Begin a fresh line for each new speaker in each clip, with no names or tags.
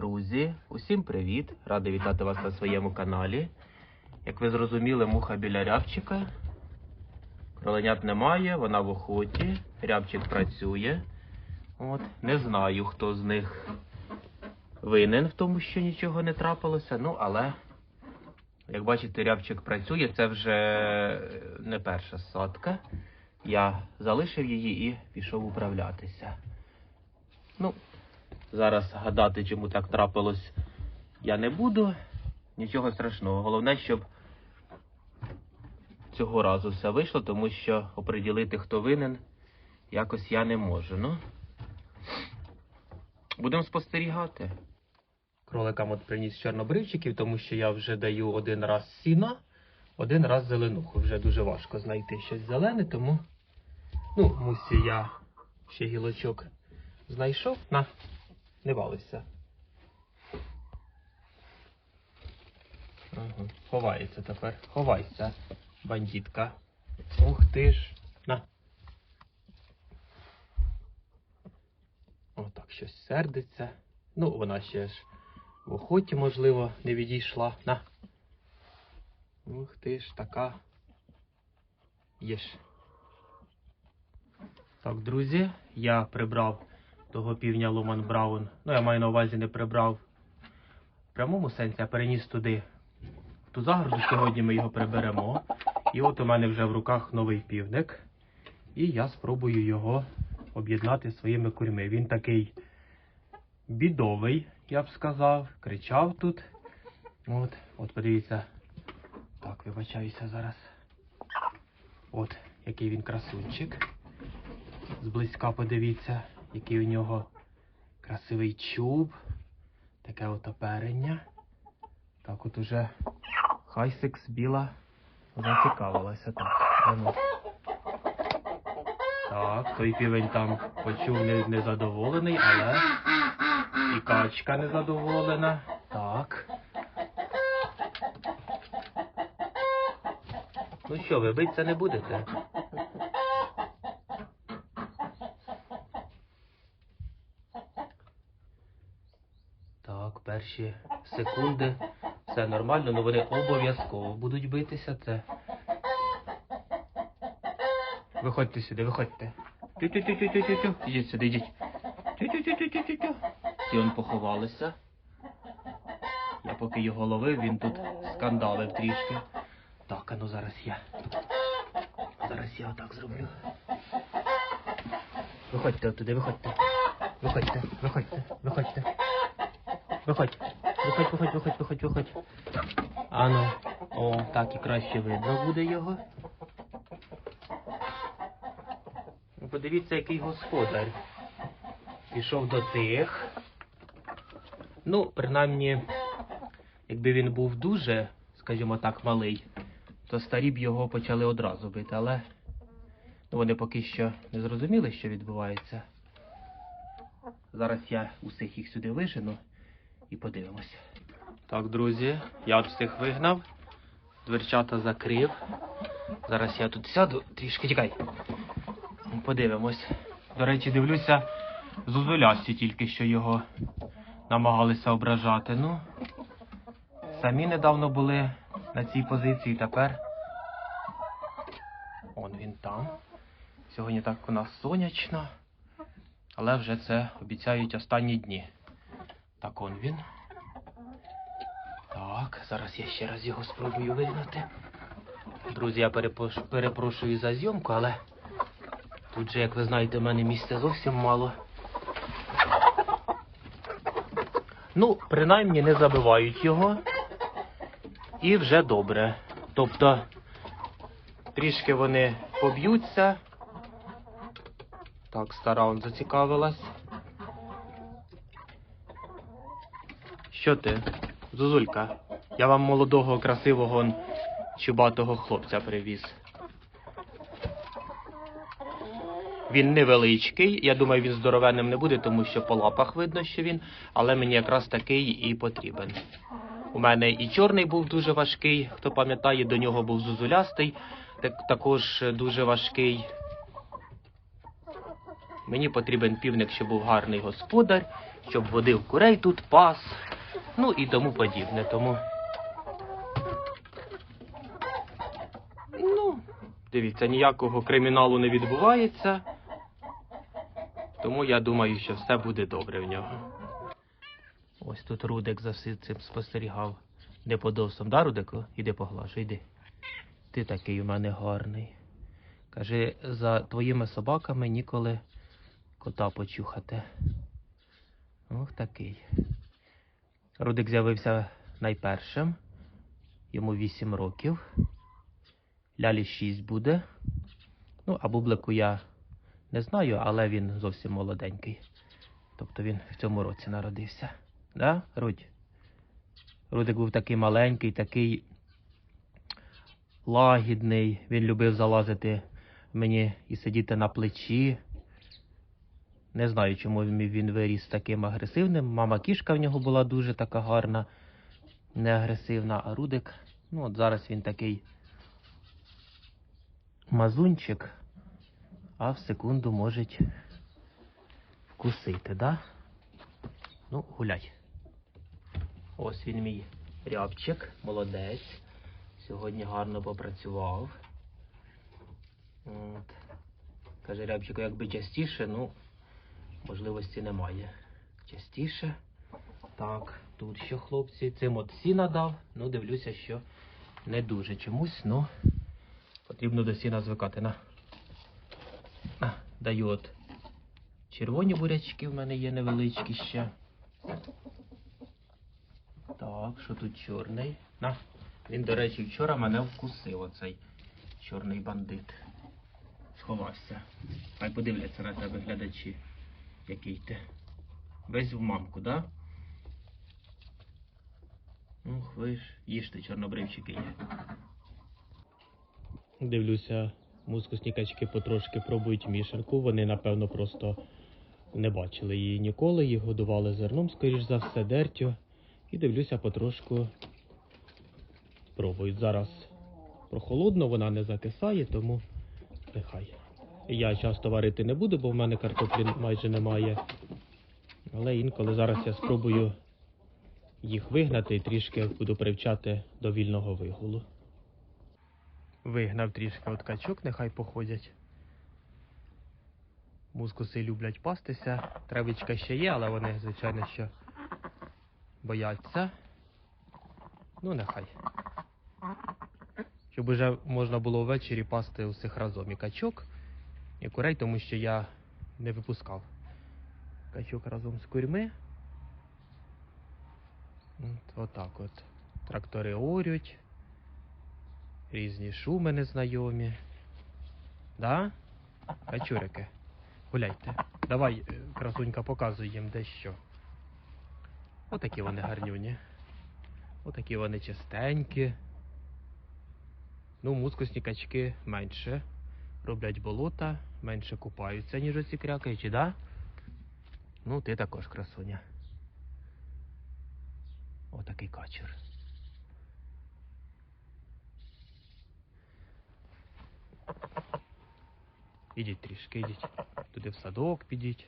Друзі, усім привіт! Радий вітати вас на своєму каналі. Як ви зрозуміли, муха біля рябчика. Кроленят немає, вона в охоті. Рябчик працює. От. Не знаю, хто з них винен в тому, що нічого не трапилося. Ну, але, як бачите, рябчик працює. Це вже не перша садка. Я залишив її і пішов управлятися. Ну, Зараз гадати, чому так трапилось, я не буду. Нічого страшного. Головне, щоб цього разу все вийшло, тому що оприділити, хто винен, якось я не можу. Ну, будемо спостерігати. Кроликам от приніс чорнобривчиків, тому що я вже даю один раз сіна, один раз зеленуху. Вже дуже важко знайти щось зелене, тому ну, мусі я ще гілочок знайшов. На. Не балуйся. Ага. Ховається тепер. Ховайся, бандитка. Ух ти ж. На. Отак щось сердиться. Ну, вона ще ж в охоті, можливо, не відійшла. На. Ух ти ж така. Єш. Так, друзі, я прибрав того півня Ломан Браун. Ну, я маю на увазі не прибрав в прямому сенсі, а переніс туди. Ту загороду сьогодні ми його приберемо. І от у мене вже в руках новий півник. І я спробую його об'єднати своїми курьми. Він такий бідовий, я б сказав. Кричав тут. От, от подивіться. Так, вибачаюся зараз. От, який він красунчик. Зблизька подивіться, який у нього красивий чуб, таке от оперення. Так от уже Хайсикс біла зацікавилася. Так, а ну. так, той півень там почув не- незадоволений, але і качка незадоволена. Так. Ну що, ви битися не будете? Так, перші секунди. Все нормально, але вони обов'язково будуть битися. Це. Виходьте сюди, виходьте. Тю-тю-тю-тю-тю-тю. Ідіть сюди, ідіть. Тю-тю-тю-тю-тю-тю. І он поховалися. Я поки його ловив, він тут скандалив трішки. Так, а ну зараз я. Зараз я отак зроблю. Виходьте оттуди, виходьте. Виходьте, виходьте, виходьте. Виходь. Виходь, виходь, виходь, виходь, виходь. Ану. О, так і краще видно буде його. Ну, Подивіться, який господар. Пішов до тих. Ну, принаймні, якби він був дуже, скажімо так, малий, то старі б його почали одразу бити, але ну, вони поки що не зрозуміли, що відбувається. Зараз я усіх їх сюди вижену і подивимося. Так, друзі, я всіх вигнав, дверчата закрив. Зараз я тут сяду, трішки тікай. Подивимось. До речі, дивлюся, зозулясті тільки що його намагалися ображати. Ну, самі недавно були на цій позиції, тепер. Он він там. Сьогодні так у нас сонячно, але вже це обіцяють останні дні. Так он він. Так, зараз я ще раз його спробую вигнати. Друзі, я перепрошую за зйомку, але тут же, як ви знаєте, в мене місця зовсім мало. Ну, принаймні не забивають його. І вже добре. Тобто, трішки вони поб'ються. Так, стара он зацікавилась. Що ти, Зузулька? Я вам молодого, красивого, чубатого хлопця привіз. Він невеличкий, я думаю, він здоровенним не буде, тому що по лапах видно, що він, але мені якраз такий і потрібен. У мене і чорний був дуже важкий, хто пам'ятає, до нього був зузулястий, так, також дуже важкий. Мені потрібен півник, щоб був гарний господар, щоб водив курей тут пас, ну і тому подібне. Тому. Ну, дивіться, ніякого криміналу не відбувається. Тому я думаю, що все буде добре в нього. Ось тут Рудик за всім цим спостерігав. Де по досам, да, Рудику? Іди поглажу, йди. Ти такий у мене гарний. Каже, за твоїми собаками ніколи кота почухати. Ох такий. Рудик з'явився найпершим. Йому 8 років. Лялі 6 буде. Ну, а бублику я не знаю, але він зовсім молоденький. Тобто він в цьому році народився. Да, Рудь? Рудик був такий маленький, такий лагідний. Він любив залазити мені і сидіти на плечі. Не знаю, чому він виріс таким агресивним. Мама кішка в нього була дуже така гарна, не агресивна, а Рудик. Ну, от зараз він такий мазунчик, а в секунду можуть вкусити, да? Ну, гуляй. Ось він мій рябчик, молодець. Сьогодні гарно попрацював. От. Каже рябчику, якби частіше, ну, можливості немає. Частіше. Так, тут що хлопці. Цим от сіна дав. Ну, дивлюся, що не дуже чомусь, ну потрібно до сіна звикати. На. На, даю от червоні бурячки в мене є невеличкі ще. Так, що тут чорний? На. Він, до речі, вчора мене вкусив, оцей чорний бандит. Сховався. Хай подивляться на тебе глядачі. Який ти. Весь в мамку, да? Ух, ви ж їжте чорнобривчики є. Дивлюся, мускусні качки потрошки пробують мішанку. Вони, напевно, просто не бачили її ніколи, їх годували зерном, скоріш за все, дертю. І дивлюся, потрошку пробують. Зараз прохолодно, вона не закисає, тому нехай. Я часто варити не буду, бо в мене картоплі майже немає. Але інколи зараз я спробую їх вигнати і трішки буду привчати до вільного вигулу. Вигнав трішки от качок, нехай походять. Мускуси люблять пастися. Травичка ще є, але вони, звичайно, що бояться. Ну, нехай. Щоб уже можна було ввечері пасти усіх разом і качок, і курей, тому що я не випускав качок разом з курьми. От, отак от. Трактори орють. Різні шуми незнайомі. Да? Качурики, гуляйте. Давай, е, красунька, показуй їм дещо. Отакі вони гарнюні. Отакі вони чистенькі. Ну, мускусні качки менше. Роблять болота, менше купаються, ніж оці крякаючі, да? Ну, ти також красуня. Отакий качур. Ідіть трішки, ідіть. Туди в садок підіть.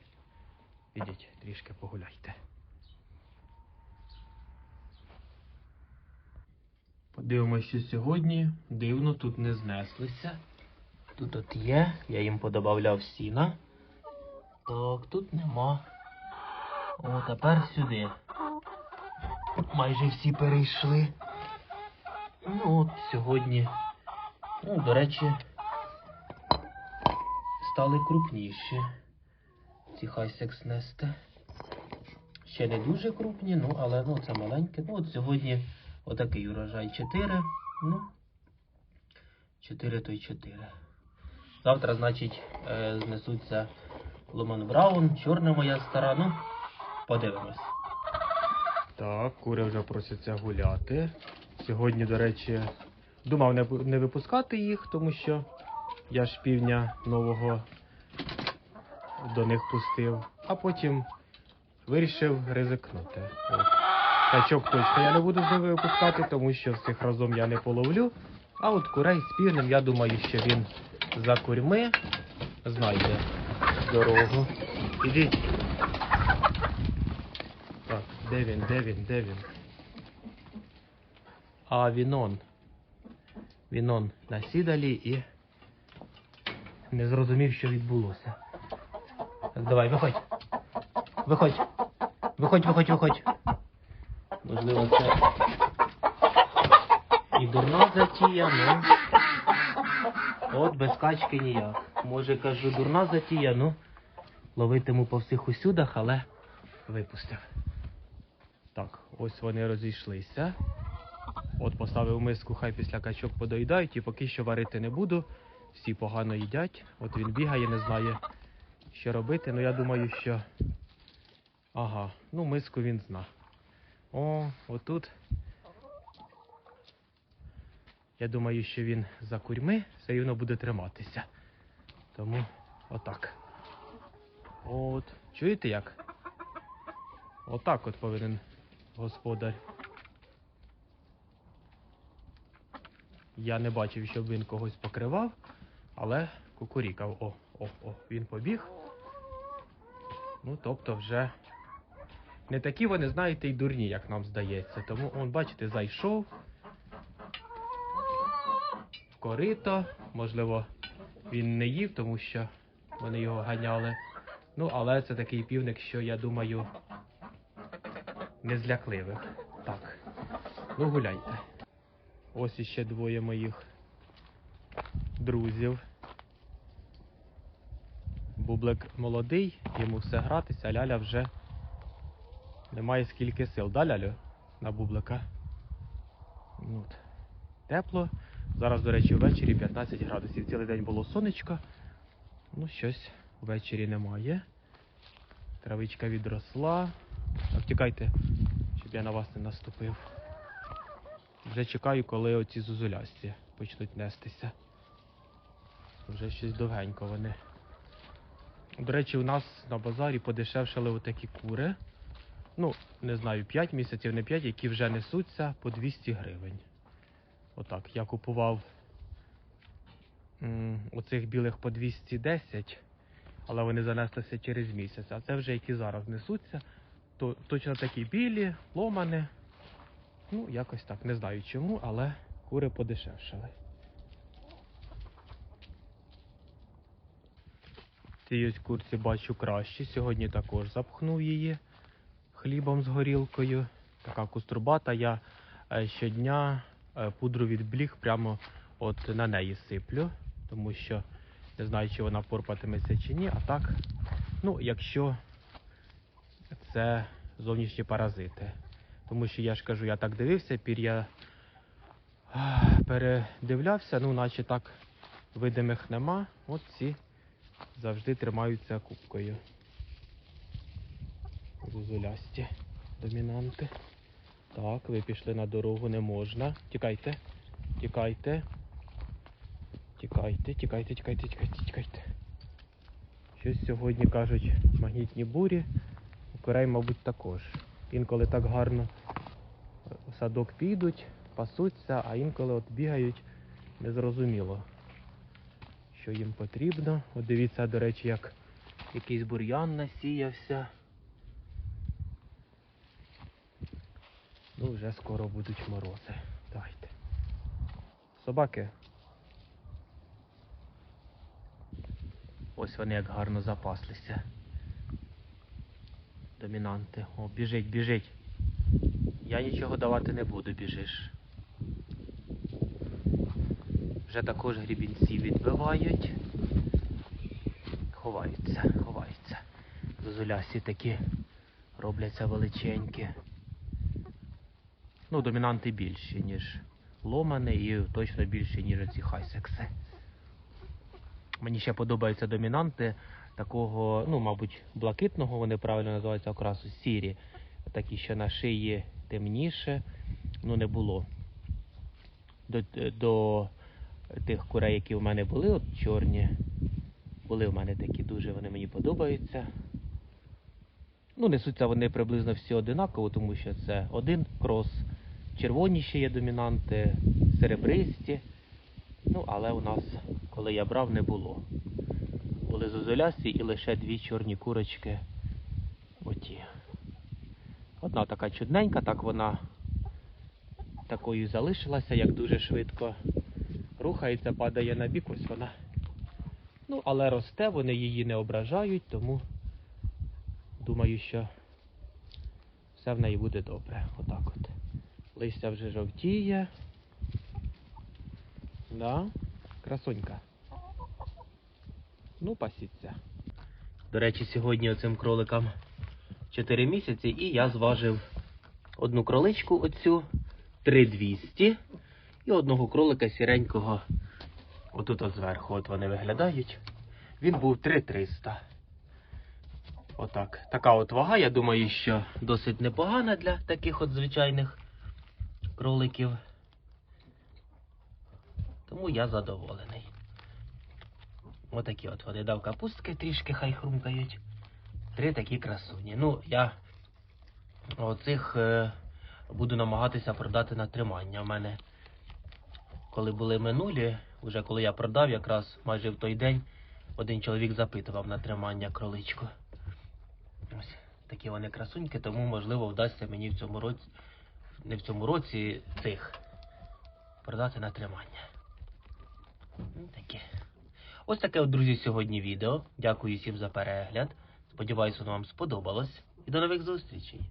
Ідіть, трішки погуляйте. Подивимося, що сьогодні дивно тут не знеслися. Тут от є, я їм подобавляв сіна. Так, тут нема. О, тепер сюди. Майже всі перейшли. Ну от сьогодні. Ну, до речі, стали крупніші. Ці хайсекс нести. Ще не дуже крупні, ну але ну це маленьке. Ну от сьогодні отакий урожай 4. Ну, 4 то й 4. Завтра, значить, е, знесуться Ломан Браун, чорна моя стара. Ну, подивимось. Так, кури вже просяться гуляти. Сьогодні, до речі, думав не, не випускати їх, тому що я ж півня нового до них пустив, а потім вирішив ризикнути. От. Качок точно я не буду з ними випускати, тому що всіх разом я не половлю. А от курей з півнем, я думаю, що він за курьми знайде дорогу. Ідіть. Так, де він, де він, де він? А він он. Він он на сідалі і не зрозумів, що відбулося. Так, давай, виходь. Виходь. Виходь, виходь, виходь. Можливо, це і дурна затія, ну. От без качки ніяк. Може, кажу, дурна затія, ну. Ловитиму по всіх усюдах, але випустив. Так, ось вони розійшлися. От поставив миску, хай після качок подоїдають, і поки що варити не буду. Всі погано їдять. От він бігає, не знає, що робити. Ну я думаю, що. Ага, ну миску він зна. О, отут. Я думаю, що він за курьми все рівно буде триматися. Тому отак. От. Чуєте як? Отак от повинен господар. Я не бачив, щоб він когось покривав, але кукурікав. О, о, о, він побіг. Ну, тобто вже не такі вони, знаєте, й дурні, як нам здається. Тому, он, бачите, зайшов корито. Можливо, він не їв, тому що вони його ганяли. Ну, але це такий півник, що я думаю, не злякливих. Так. Ну, гуляйте. Ось іще двоє моїх друзів. Бублик молодий, йому все гратися, а Ляля вже немає скільки сил. Да, Лялю? На бублика. Ну, от. Тепло. Зараз, до речі, ввечері 15 градусів. Цілий день було сонечко. Ну, щось ввечері немає. Травичка відросла. Так, тікайте, щоб я на вас не наступив. Вже чекаю, коли оці зозулясті почнуть нестися. Вже щось довгенько вони. До речі, у нас на базарі подешевшали отакі кури. Ну, не знаю, 5 місяців, не 5, які вже несуться по 200 гривень. Отак. Я купував оцих білих по 210, але вони занеслися через місяць. А це вже які зараз несуться, то точно такі білі, ломани. Ну, якось так, не знаю чому, але кури подешевшали. Цій ось курці бачу краще. Сьогодні також запхнув її хлібом з горілкою. Така куструбата. Я е, щодня пудру від бліг прямо от на неї сиплю, тому що не знаю, чи вона порпатиметься чи ні. А так, ну, якщо це зовнішні паразити. Тому що я ж кажу, я так дивився, пір'я передивлявся, ну наче так видимих нема. От ці завжди тримаються кубкою. Зозулясті домінанти. Так, ви пішли на дорогу, не можна. Тікайте, тікайте. Тікайте, тікайте, тікайте, тікайте, тікайте. Щось сьогодні кажуть магнітні бурі. У мабуть, також. Інколи так гарно в садок підуть, пасуться, а інколи от бігають незрозуміло, що їм потрібно. От дивіться, до речі, як якийсь бур'ян насіявся. Ну, вже скоро будуть морози. Давайте. Собаки. Ось вони як гарно запаслися. Домінанти. О, біжить, біжить. Я нічого давати не буду, біжиш. Вже також грібінці відбивають. Ховаються, ховаються. Зозулясі такі робляться величенькі. Ну, домінанти більші, ніж ломани, і точно більші, ніж ці хайсекси. Мені ще подобаються домінанти такого, ну, мабуть, блакитного, вони правильно називаються окрасу сірі. Такі, що на шиї темніше, ну не було. До, до тих курей, які в мене були, от чорні, були в мене такі дуже, вони мені подобаються. Ну, несуться вони приблизно всі одинаково, тому що це один крос. Червоні ще є домінанти, серебристі. Ну, але у нас, коли я брав, не було. були зозулясі і лише дві чорні курочки. Оті. Одна така чудненька, так вона такою залишилася, як дуже швидко рухається, падає на бік, ось вона. Ну, але росте, вони її не ображають, тому думаю, що все в неї буде добре. Отак от. Листя вже жовтіє. Да, красунька. Ну, пасіться. До речі, сьогодні оцим кроликам 4 місяці, і я зважив одну кроличку оцю 3200 і одного кролика сіренького. Отут от зверху, от вони виглядають. Він був 3300. Отак. Така от вага, я думаю, що досить непогана для таких от звичайних кроликів. Тому я задоволений. Отакі от вони дав капустки трішки хай хрумкають. Три такі красуні. Ну, я оцих е, буду намагатися продати на тримання. У мене, коли були минулі, вже коли я продав, якраз майже в той день один чоловік запитував на тримання кроличку. Ось такі вони красуньки, тому можливо вдасться мені в цьому році, не в цьому році цих продати на тримання. Ну, Таке. Ось таке, от, друзі, сьогодні відео. Дякую всім за перегляд. Сподіваюсь, воно вам сподобалось. І до нових зустрічей.